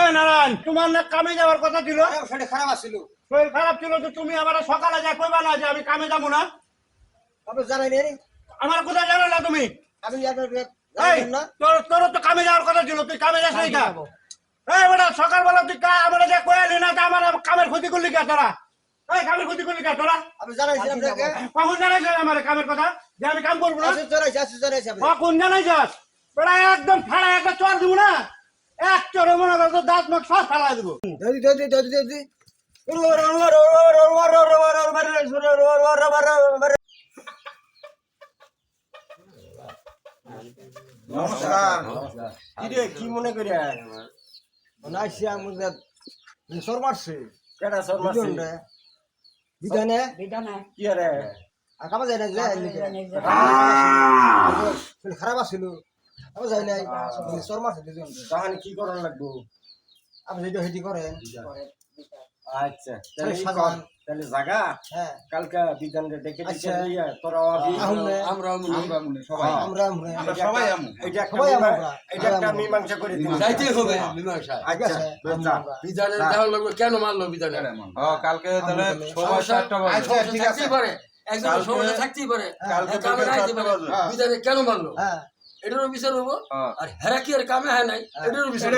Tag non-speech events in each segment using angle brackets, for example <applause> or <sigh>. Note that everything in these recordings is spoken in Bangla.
এই নারায়ণ তোমার না কামে যাওয়ার কথা ছিল? সেটা খারাপ আসছিল শরীর খারাপ ছিল তো তুমি আমার সকালে যা কইবা না যে আমি কামে যাব না? আপনি জানাই নেই আমার কোথায় জানো না তুমি? আপনি এই তোর তোর তো কামে যাওয়ার কথা ছিল তুই কামে যাস নাই এই বেটা সকালবেলা তুই কা আমার যে কয়ালি না তা আমার কামের ক্ষতি করলি কা তোরা? এই কামের ক্ষতি করলি কা তোরা? আপনি জানাইছেন আপনাকে কখন জানাইছিস আমার কামের কথা? যে আমি কাম করব না? আসুন জানাইছে আসুন জানাইছে আপনি কখন জানাইছিস বেটা একদম ফাড়া একটা চর দিব না? এক চরে মনে কর তো দাঁত মুখ সব ফালা দিব। দৌদি দৌদি দৌদি দৌদি কি মনে করে নাইছি আমাদের সর মারছে। কেডা সর মারছি? বিধানে? বিধানে। কি রে আকামা যায় না যে? খারাপ আসছিল আমি যাই নাই সর মারছে দুজন। তাহলে কি করার লাগবো? আপনি যেটা হেঁটি করেন। আচ্ছা তাহলে তাহলে সাজান। তাহলে জাগা। হ্যাঁ। কালকা বিধানকে ডেকে ডেকে আচ্ছা। তোরা আবি আহুন আমরা আমরা সবাই। আমরা আমরা সবাই আমু এটা সবাই আমরা। এটা একটা মীমাংসা করে দিন যাইতে হবে মীমাংসা। আচ্ছা আছে বেচা। আমরা বিধানের দেওয়ার লাগবে কেন মারলো বিধানের ও কালকে তাহলে সময় বাজে। আচ্ছা, ঠিক আছে। পারে। একজন থাকতেই পারে। কালকে বাজে। বিধানে কেন মারলো? হ্যাঁ। এটারও বিচার হব। হ্যাঁ। আর হেরা কি আর কামে হয় নাই এটারও বিচার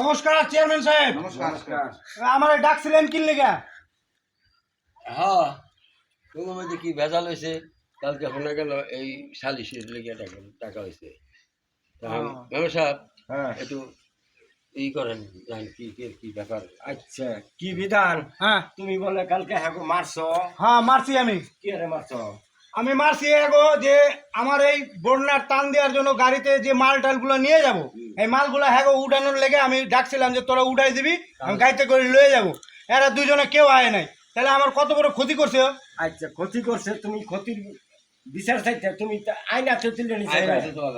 নমস্কার চেয়ারম্যান সাহেব। নমস্কার। আমার ডাকছিলেন কি লেগা? হ্যাঁ তোমার মধ্যে কি ভেজাল হয়েছে কালকে শোনা গেল এই সালিশের লেগে টাকা টাকা হয়েছে। মেমে সাহেব হ্যাঁ। একটু ই করেন জান কি কি কি ব্যাপার? আচ্ছা কি বিধান? হ্যাঁ। তুমি বলে কালকে হ্যাঁ মারছো? হ্যাঁ মারছি আমি। কি রে মারছো? আমি মারছি এগো যে আমার এই বন্যার টান দেওয়ার জন্য গাড়িতে যে মাল টালগুলো নিয়ে যাব এই মালগুলো হ্যাগো উঠানোর লেগে আমি ডাকছিলাম যে তোরা উঠাই দিবি আমি গাড়িতে করে লয়ে যাব। এরা দুজনে কেউ আয় নাই। তাহলে আমার কত বড় ক্ষতি করছে? আচ্ছা ক্ষতি করছে তুমি ক্ষতির বিচার চাইতে তুমি আইন আছে তুলে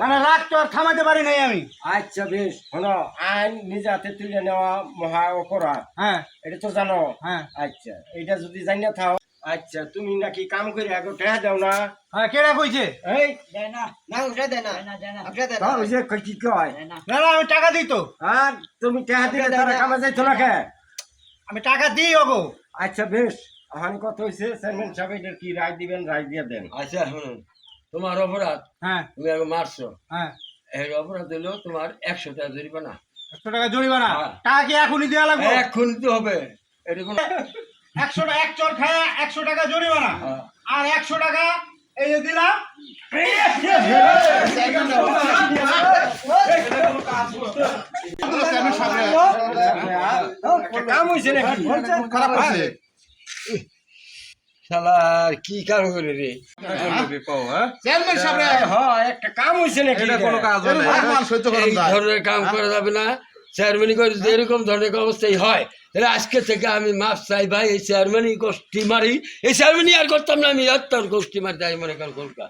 মানে রাগ তো আর থামাতে পারি নাই আমি। আচ্ছা বেশ শোনো আইন নিজে হাতে তুলে নেওয়া মহা অপরাধ। হ্যাঁ। এটা তো জানো। হ্যাঁ। আচ্ছা এটা যদি জানি না থাও আচ্ছা তুমি নাকি কাম করে আগে টেহা দাও না? হ্যাঁ কেডা কইছে? এই না। না উঠে দেয় না। আপনি দেয় তাও ওই যে কই কি কয় না। না আমি টাকা দিই তো। আর তুমি টেহা দিলে তারা কামে যাইতো না কে? আমি টাকা দিই ওগো। আচ্ছা বেশ। এখন কত হয়েছে চেয়ারম্যান সাহেব এটার কি রায় দিবেন রায় দিয়ে দেন। আচ্ছা শুনুন। তোমার অপরাধ হ্যাঁ। তুমি আগে মারছো। হ্যাঁ। এর অপরাধ হলো তোমার একশো টাকা জরিমানা। একশো টাকা জরিমানা? হ্যাঁ। টাকা কি এখনই দেওয়া লাগবে? এখন দিতে হবে। এটা কোনো <laughs> একশো টাকা এক চর খায় একশো টাকা জরিমানা হ্যাঁ। আর একশো টাকা এই দিলাম খারাপ আছে শালা কি কাম করে রে চেয়ারম্যান সাহেব হ্যাঁ একটা কাম হয়েছে নাকি এটা কোনো কাজ মান এই ধরনের কাম করা যাবে না চেয়ারম্যানই করে যেরকম ধরনের অবস্থাই হয়, তাহলে আজকে থেকে আমি মাফ চাই ভাই, এই চেয়ারম্যানই গোষ্ঠী মারি। এই চেয়ারম্যানই আর করতাম না, আমি আর গোষ্ঠী মারি, তাই মনে করি কলকা